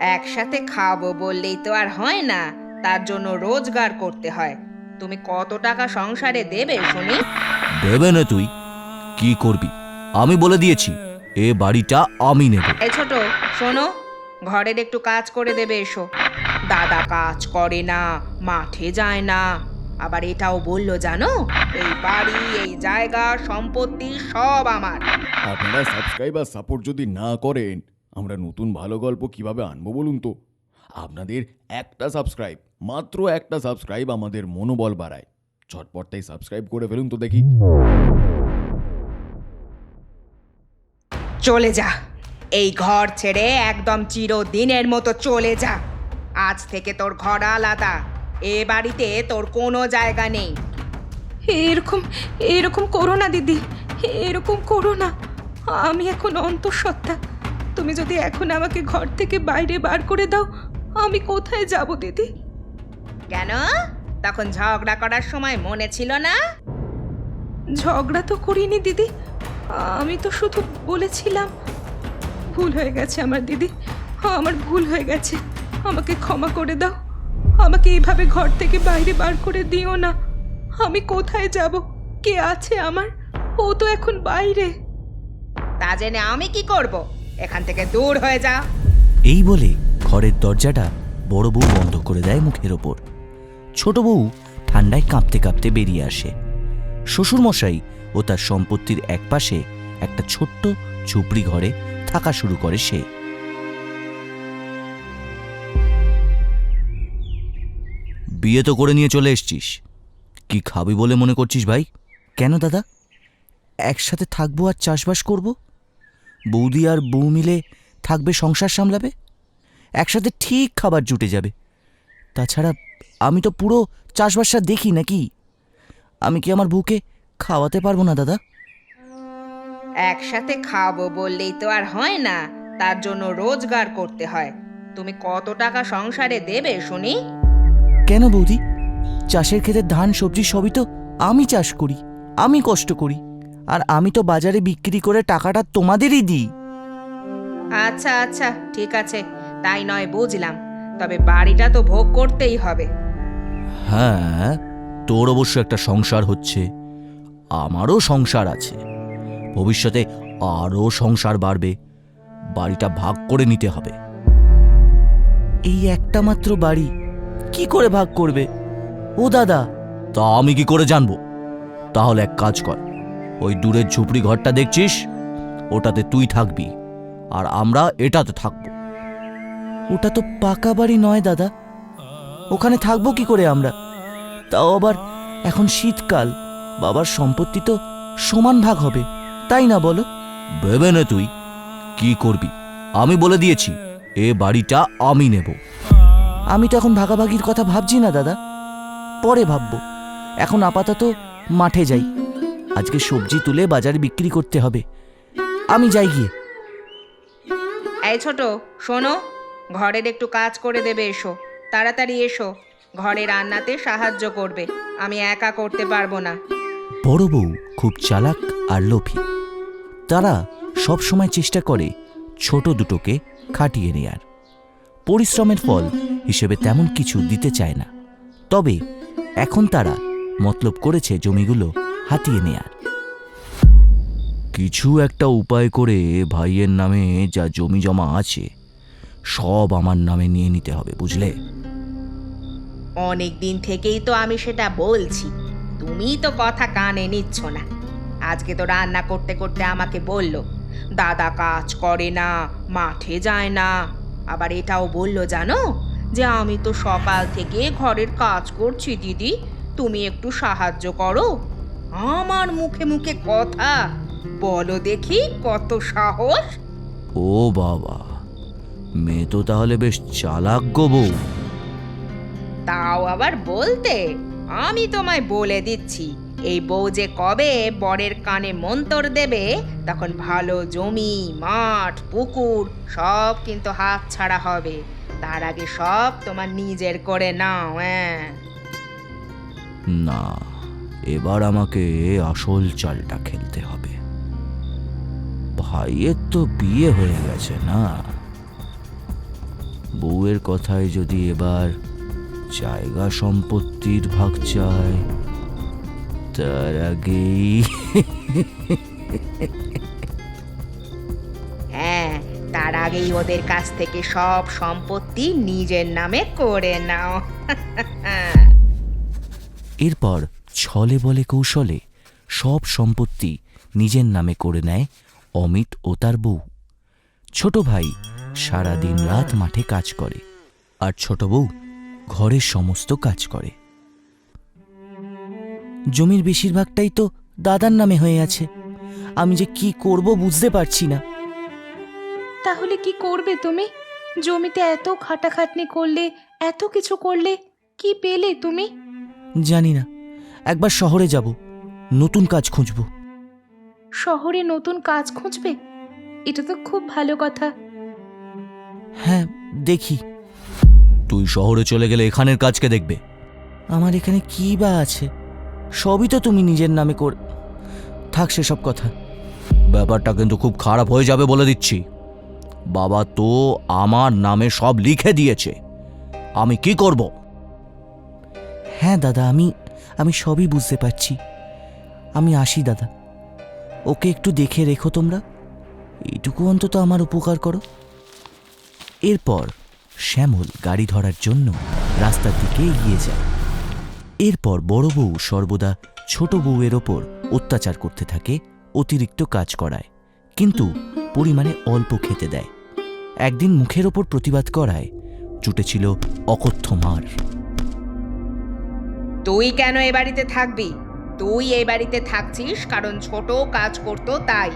একসাথে খাব বললেই তো আর হয় না। তার জন্য রোজগার করতে হয়। তুমি কত টাকা সংসারে দেবে শুনি? দেবে না তুই। কি করবি? আমি বলে দিয়েছি এ বাড়িটা আমি নেব। এ ছোট শোনো ঘরের একটু কাজ করে দেবে এসো। দাদা কাজ করে না মাঠে যায় না। আবার এটাও বলল জানো? এই বাড়ি এই জায়গা সম্পত্তি সব আমার। আপনারা সাবস্ক্রাইব আর সাপোর্ট যদি না করেন আমরা নতুন ভালো গল্প কীভাবে আনব বলুন তো? আপনাদের একটা সাবস্ক্রাইব মাত্র একটা সাবস্ক্রাইব আমাদের মনোবল বাড়ায়। ঝটপট তাই সাবস্ক্রাইব করে ফেলুন তো দেখি। চলে যা। এই ঘর ছেড়ে একদম চিরদিনের মতো চলে যা। আজ থেকে তোর ঘর আলাদা। এ বাড়িতে তোর কোনো জায়গা নেই। এরকম এরকম করো না দিদি। এরকম করো না। আমি এখন অন্তঃসত্ত্বা। তুমি যদি এখন আমাকে ঘর থেকে বাইরে বার করে দাও আমি কোথায় যাব দিদি? কেন? তখন ঝগড়া করার সময় মনে ছিল না? ঝগড়া তো করিনি দিদি। আমি তো শুধু বলেছিলাম। ভুল হয়ে গেছে আমার দিদি। আমার ভুল হয়ে গেছে। আমাকে ক্ষমা করে দাও। আমাকে এইভাবে ঘর থেকে বাইরে বার করে দিও না। আমি কোথায় যাব? কে আছে আমার? ও তো এখন বাইরে। তা জেনে আমি কি করব? এখান থেকে দূর হয়ে যা। এই বলে ঘরের দরজাটা বড় বউ বন্ধ করে দেয় মুখের ওপর। ছোট বউ ঠান্ডায় কাঁপতে কাঁপতে বেরিয়ে আসে। শ্বশুরমশাই ও তার সম্পত্তির একপাশে একটা ছোট্ট ঝুপড়ি ঘরে থাকা শুরু করে সে। বিয়ে তো করে নিয়ে চলে এসছিস। কি খাবি বলে মনে করছিস ভাই? কেন দাদা? একসাথে থাকব আর চাষবাস করব? বৌদি আর বউ মিলে থাকবে সংসার সামলাবে? একসাথে ঠিক খাবার জুটে যাবে। তাছাড়া আমি তো পুরো চাষবাসটা দেখি নাকি? আমি কি আমার বউকে খাওয়াতে পারব না দাদা? একসাথে খাব বললেই তো আর হয় না। তার জন্য রোজগার করতে হয়। তুমি কত টাকা সংসারে দেবে শুনি? কেন বৌদি? চাষের ক্ষেতে ধান সবজি সবই তো আমি চাষ করি আমি কষ্ট করি। আর আমি তো বাজারে বিক্রি করে টাকাটা তোমাদেরই দিই। আচ্ছা আচ্ছা ঠিক আছে। তাই নয় বুঝলাম। তবে বাড়িটা তো ভোগ করতেই হবে। হ্যাঁ তোর অবশ্য একটা সংসার হচ্ছে। আমারও সংসার আছে। ভবিষ্যতে আরও সংসার বাড়বে। বাড়িটা ভাগ করে নিতে হবে। এই একটা মাত্র বাড়ি। কি করে ভাগ করবে? ও দাদা। তা আমি কি করে জানব? তাহলে এক কাজ কর। ওই দূরের ঝুপড়ি ঘরটা দেখছিস? ওটাতে তুই থাকবি আর আমরা এটাতে থাকব। ওটা তো পাকা বাড়ি নয় দাদা। ওখানে থাকব কি করে আমরা? তাও আবার এখন শীতকাল বাবার সম্পত্তি তো সমান ভাগ হবে তাই না বলো? ভেবে নে তুই কি করবি? আমি বলে দিয়েছি এ বাড়িটা আমি নেব। আমি তো এখন ভাগাভাগির কথা ভাবছি না দাদা পরে ভাববো। এখন আপাতত মাঠে যাই। আজকে সবজি তুলে বাজারে বিক্রি করতে হবে। আমি যাই গিয়ে। এই ছোট শোনো ঘরের একটু কাজ করে দেবে এসো। তাড়াতাড়ি এসো ঘরে রান্নাতে সাহায্য করবে। আমি একা করতে পারব না। বড় বউ খুব চালাক আর লোভী। তারা সব সময় চেষ্টা করে ছোট দুটোকে খাটিয়ে নেয়ার। পরিশ্রমের ফল হিসেবে তেমন কিছু দিতে চায় না। তবে এখন তারা মতলব করেছে জমিগুলো হাতিয়ে নেয়ার। কিছু একটা উপায় করে ভাইয়ের নামে যা জমি জমা আছে সব আমার নামে নিয়ে নিতে হবে বুঝলে? অনেক দিন থেকেই তো আমি সেটা বলছি। তুমি তো কথা কানে নিচ্ছ না। আজকে তো রান্না করতে করতে আমাকে বলল দাদা কাজ করে না মাঠে যায় না। আবার এটাও বলল জানো যে আমি তো সকাল থেকে ঘরের কাজ করছি দিদি। তুমি একটু সাহায্য করো আমার মুখে মুখে কথা। বলো দেখি কত সাহস। ও বাবা মেয়ে তো তাহলে বেশ চালাক গো বউ। তাও আবার বলতে আমি তোমায় বলে দিচ্ছি এই বউ যে কবে বরের কানে মন্তর দেবে তখন ভালো জমি মাঠ পুকুর সব কিন্তু হাত ছাড়া হবে। তার আগে সব তোমার নিজের করে নাও হ্যাঁ না এবার আমাকে আসল চালটা খেলতে হবে। ভাইয়ের তো বিয়ে হয়ে গেছে না। বউয়ের কথায় যদি এবার জায়গা সম্পত্তির ভাগ চায় তার আগেই হ্যাঁ তার আগেই ওদের কাছ থেকে সব সম্পত্তি নিজের নামে করে নাও। এরপর ছলে বলে কৌশলে সব সম্পত্তি নিজের নামে করে নেয় অমিত ও তার বউ। ছোট ভাই সারা দিন রাত মাঠে কাজ করে আর ছোট বউ ঘরের সমস্ত কাজ করে। জমির বেশিরভাগটাই তো দাদার নামে হয়ে আছে। আমি যে কি করব বুঝতে পারছি না। তাহলে কি করবে তুমি? জমিতে এত খাটাখাটনি করলে এত কিছু করলে কি পেলে তুমি? জানি না। একবার শহরে যাব নতুন কাজ খুঁজব। শহরে নতুন কাজ খুঁজবে? এটা তো খুব ভালো কথা। হ্যাঁ দেখি। তুই শহরে চলে গেলে এখানের কাজকে দেখবে। আমার এখানে কি বা আছে? সবই তো তুমি নিজের নামে কর থাক সেসব কথা। ব্যাপারটা কিন্তু খুব খারাপ হয়ে যাবে বলে দিচ্ছি। বাবা তো আমার নামে সব লিখে দিয়েছে। আমি কি করব? হ্যাঁ দাদা আমি আমি সবই বুঝতে পারছি। আমি আসি, দাদা। ওকে একটু দেখে রেখো তোমরা। এইটুকু অন্তত আমার উপকার করো। এরপর শ্যামল গাড়ি ধরার জন্য রাস্তার দিকে এগিয়ে যায়। এরপর বড় বউ সর্বদা ছোট বউয়ের ওপর অত্যাচার করতে থাকে, অতিরিক্ত কাজ করায়, কিন্তু পরিমাণে অল্প খেতে দেয়। একদিন মুখের ওপর প্রতিবাদ করায়, জুটেছিল অকথ্য মার। তুই কেন এ বাড়িতে থাকবি? তুই এই বাড়িতে থাকছিস কারণ ছোট কাজ করতো তাই।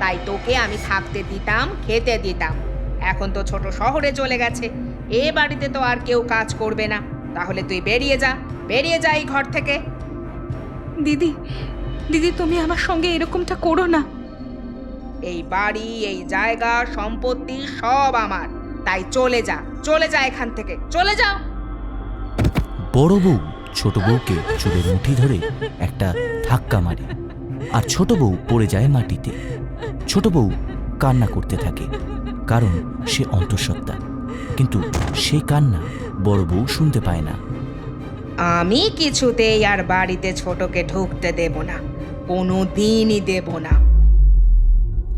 তাই তোকে আমি থাকতে দিতাম খেতে দিতাম। এখন তো ছোট শহরে চলে গেছে। এ বাড়িতে তো আর কেউ কাজ করবে না। তাহলে তুই বেরিয়ে যা। বেরিয়ে যা এই ঘর থেকে। দিদি দিদি তুমি আমার সঙ্গে এরকমটা করো না। এই বাড়ি এই জায়গা সম্পত্তি সব আমার। তাই চলে যা। চলে যা এখান থেকে। চলে যা। বড় বউ ছোট বউকে চুলের মুঠি ধরে একটা ধাক্কা মারে। আর ছোট বউ পড়ে যায় মাটিতে। ছোট বউ কান্না করতে থাকে কারণ সে অন্তঃসত্ত্বা। কিন্তু সে কান্না বড় বউ শুনতে পায় না। আমি কিছুতেই আর বাড়িতে ছোটকে ঢুকতে দেব না কোনো দিনই দেব না।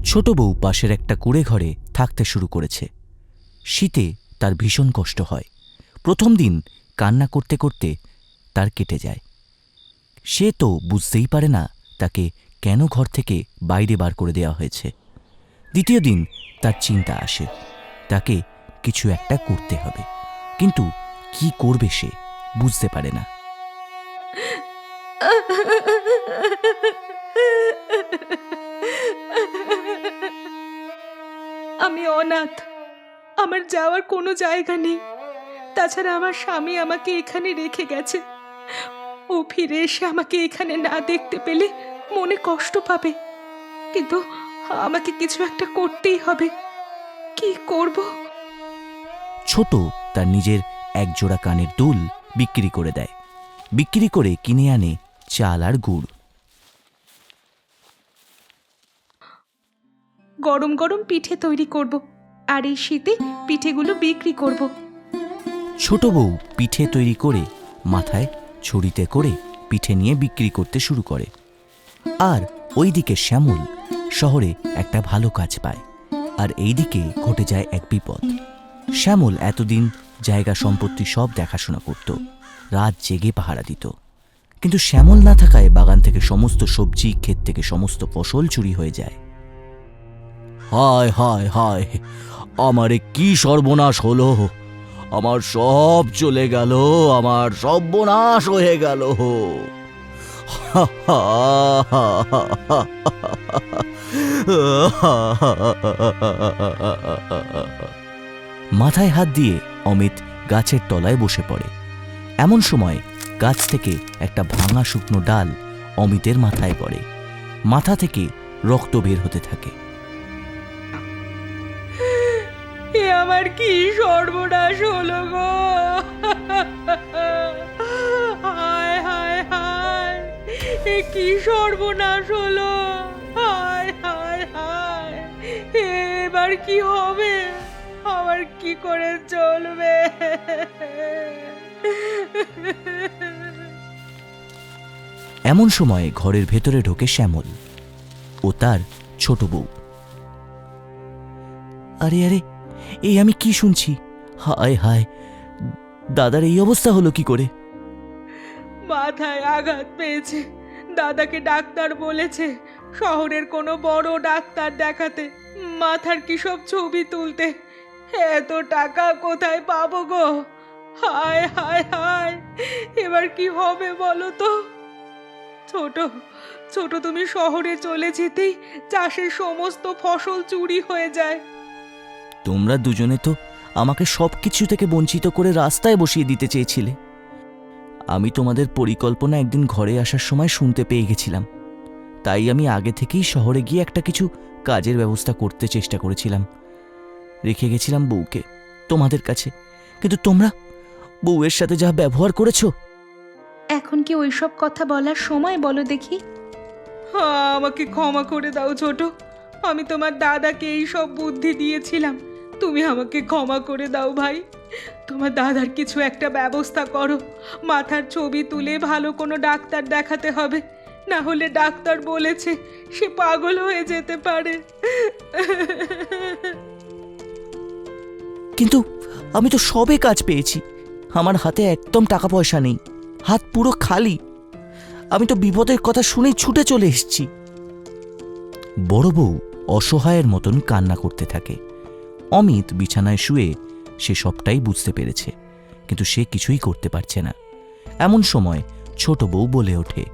ছোট বউ পাশের একটা কুড়ে ঘরে থাকতে শুরু করেছে। শীতে তার ভীষণ কষ্ট হয়। প্রথম দিন কান্না করতে করতে তার কেটে যায়। সে তো বুঝতেই পারে না তাকে কেন ঘর থেকে বাইরে বার করে দেওয়া হয়েছে। দ্বিতীয় দিন তার চিন্তা আসে, তাকে কিছু একটা করতে হবে। কিন্তু কি করবে সে বুঝতে পারে না। আমি অনাথ। আমার যাওয়ার কোনো জায়গা নেই। তাছাড়া আমার স্বামী আমাকে এখানে রেখে গেছে। ও ফিরে এসে আমাকে এখানে না দেখতে পেলে মনে কষ্ট পাবে। কিন্তু আমাকে কিছু একটা করতেই হবে। কি করব? ছোট তার নিজের একজোড়া কানের দুল বিক্রি করে দেয়। বিক্রি করে কিনে আনে চাল আর গুড়। গরম গরম পিঠে তৈরি করব আর এই শীতে পিঠেগুলো বিক্রি করব। ছোট বউ পিঠে তৈরি করে মাথায় ছড়িতে করে পিঠে নিয়ে বিক্রি করতে শুরু করে। আর ওইদিকে শ্যামল শহরে একটা ভালো কাজ পায়, আর এইদিকে ঘটে যায় এক বিপদ। শ্যামল এতদিন জায়গা সম্পত্তি সব দেখাশোনা করত, রাত জেগে পাহারা দিত। কিন্তু শ্যামল না থাকায় বাগান থেকে সমস্ত সবজি, ক্ষেত থেকে সমস্ত ফসল চুরি হয়ে যায়। হায় হায় হায়, আমারে কি সর্বনাশ হলো? আমার সব চলে গেল, আমার সর্বনাশ হয়ে গেল। মাথায় হাত দিয়ে অমিত গাছের তলায় বসে পড়ে। এমন সময় গাছ থেকে একটা ভাঙা শুকনো ডাল অমিতের মাথায় পড়ে। মাথা থেকে রক্ত বের হতে থাকে। আমার কি সর্বনাশ হলো গো? হায় হায় হায়, এ কি সর্বনাশ হলো? হায় হায় হায় এবার কি হবে? আমার কি করে চলবে? এমন সময় ঘরের ভেতরে ঢোকে শ্যামল ও তার ছোট বউ। আরে আরে এই আমি কি শুনছি? হায় হায়, দাদার এই অবস্থা হলো কি করে? মাথায় আঘাত পেয়েছে। দাদাকে ডাক্তার বলেছে, শহরের কোনো বড় ডাক্তার দেখাতে। মাথার কি সব ছবি তুলতে? এত টাকা কোথায় পাবো গো? হায় হায় হায়, এবার কি হবে বলো তো? ছোট ছোট তুমি শহরে চলে যেতেই চাষের সমস্ত ফসল চুরি হয়ে যায়। তোমরা দুজনে তো আমাকে সব কিছু থেকে বঞ্চিত করে রাস্তায় বসিয়ে দিতে চেয়েছিলে। আমি তোমাদের পরিকল্পনা একদিন ঘরে আসার সময় শুনতে পেয়ে গেছিলাম। তাই আমি আগে থেকেই শহরে গিয়ে একটা কিছু কাজের ব্যবস্থা করতে চেষ্টা করেছিলাম। রেখে গেছিলাম বউকে তোমাদের কাছে। কিন্তু তোমরা বউয়ের সাথে যা ব্যবহার করেছ? এখন কি ওইসব কথা বলার সময় বলো দেখি? হ্যাঁ, আমাকে ক্ষমা করে দাও ছোট। আমি তোমার দাদাকে এই সব বুদ্ধি দিয়েছিলাম। তুমি আমাকে ক্ষমা করে দাও ভাই। তোমার দাদার কিছু একটা ব্যবস্থা করো। মাথার ছবি তুলে ভালো কোনো ডাক্তার দেখাতে হবে। না হলে ডাক্তার বলেছে সে পাগল হয়ে যেতে পারে। কিন্তু আমি তো সবে কাজ পেয়েছি। আমার হাতে একদম টাকা পয়সা নেই। হাত পুরো খালি। আমি তো বিপদের কথা শুনেই ছুটে চলে এসেছি। বড় বউ অসহায়ের মতন কান্না করতে থাকে। অমিত বিছানায় শুয়ে সে সবটাই বুঝতে পেরেছে কিন্তু সে কিছুই করতে পারছে না। এমন সময় ছোট বউ বলে ওঠে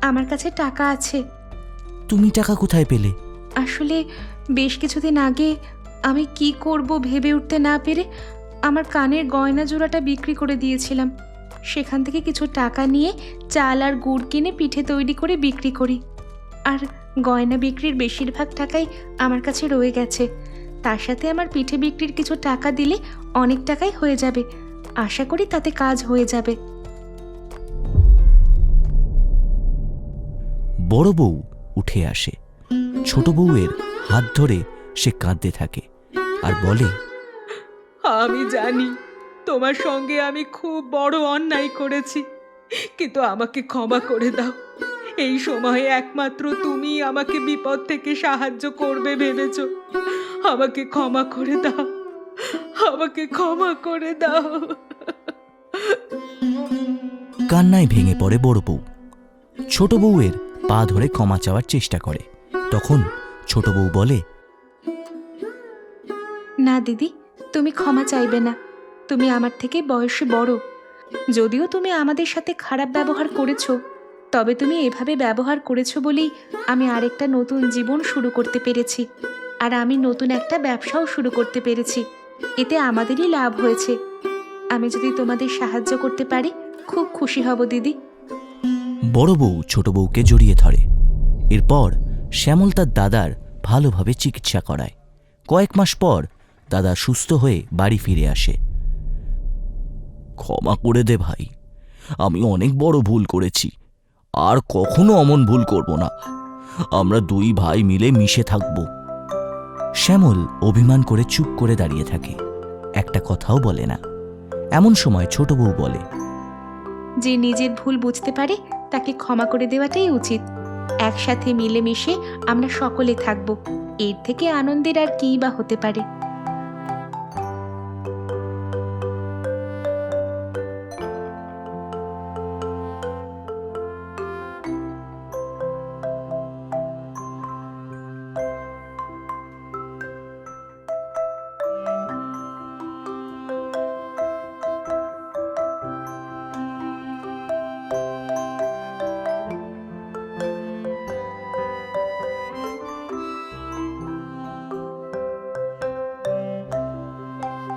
আমার কাছে টাকা আছে। তুমি টাকা কোথায় পেলে? আসলে বেশ কিছুদিন আগে আমি কি করব ভেবে উঠতে না পেরে আমার কানের গয়না জোড়াটা বিক্রি করে দিয়েছিলাম। সেখান থেকে কিছু টাকা নিয়ে চাল আর গুড় কিনে পিঠে তৈরি করে বিক্রি করি। আর গয়না বিক্রির বেশিরভাগ টাকাই আমার কাছে রয়ে গেছে। তার সাথে আমার পিঠে বিক্রির কিছু টাকা দিলে অনেক টাকাই হয়ে যাবে। আশা করি তাতে কাজ হয়ে যাবে। বড় বউ উঠে আসে। ছোট বউয়ের হাত ধরে সে কাঁদতে থাকে আর বলে আমি জানি তোমার সঙ্গে আমি খুব বড় অন্যায় করেছি কিন্তু আমাকে ক্ষমা করে দাও। এই সময়ে একমাত্র তুমি আমাকে বিপদ থেকে সাহায্য করবে ভেবেছ? আমাকে ক্ষমা করে দাও। আমাকে ক্ষমা করে দাও। কান্নায় ভেঙে পড়ে বড় বউ। ছোট বউয়ের পা ধরে ক্ষমা চাওয়ার চেষ্টা করে। তখন ছোট বউ বলে না দিদি তুমি ক্ষমা চাইবে না। তুমি আমার থেকে বয়সে বড়। যদিও তুমি আমাদের সাথে খারাপ ব্যবহার করেছ তবে তুমি এভাবে ব্যবহার করেছ বলেই আমি আরেকটা নতুন জীবন শুরু করতে পেরেছি। আর আমি নতুন একটা ব্যবসাও শুরু করতে পেরেছি। এতে আমাদেরই লাভ হয়েছে। আমি যদি তোমাদের সাহায্য করতে পারি, খুব খুশি হব, দিদি। বড় বউ ছোট বউকে জড়িয়ে ধরে। এরপর শ্যামল তার দাদার ভালোভাবে চিকিৎসা করায়। কয়েক মাস পর দাদা সুস্থ হয়ে বাড়ি ফিরে আসে। ক্ষমা করে দে ভাই। আমি অনেক বড় ভুল করেছি। আর কখনো অমন ভুল করব না। আমরা দুই ভাই মিলে মিশে থাকব। শ্যামল অভিমান করে চুপ করে দাঁড়িয়ে থাকে। একটা কথাও বলে না। এমন সময় ছোট বউ বলে, যে নিজের ভুল বুঝতে পারে, তাকে ক্ষমা করে দেওয়াটাই উচিত। একসাথে মিলেমিশে আমরা সকলে থাকব। এর থেকে আনন্দের আর কী বা হতে পারে?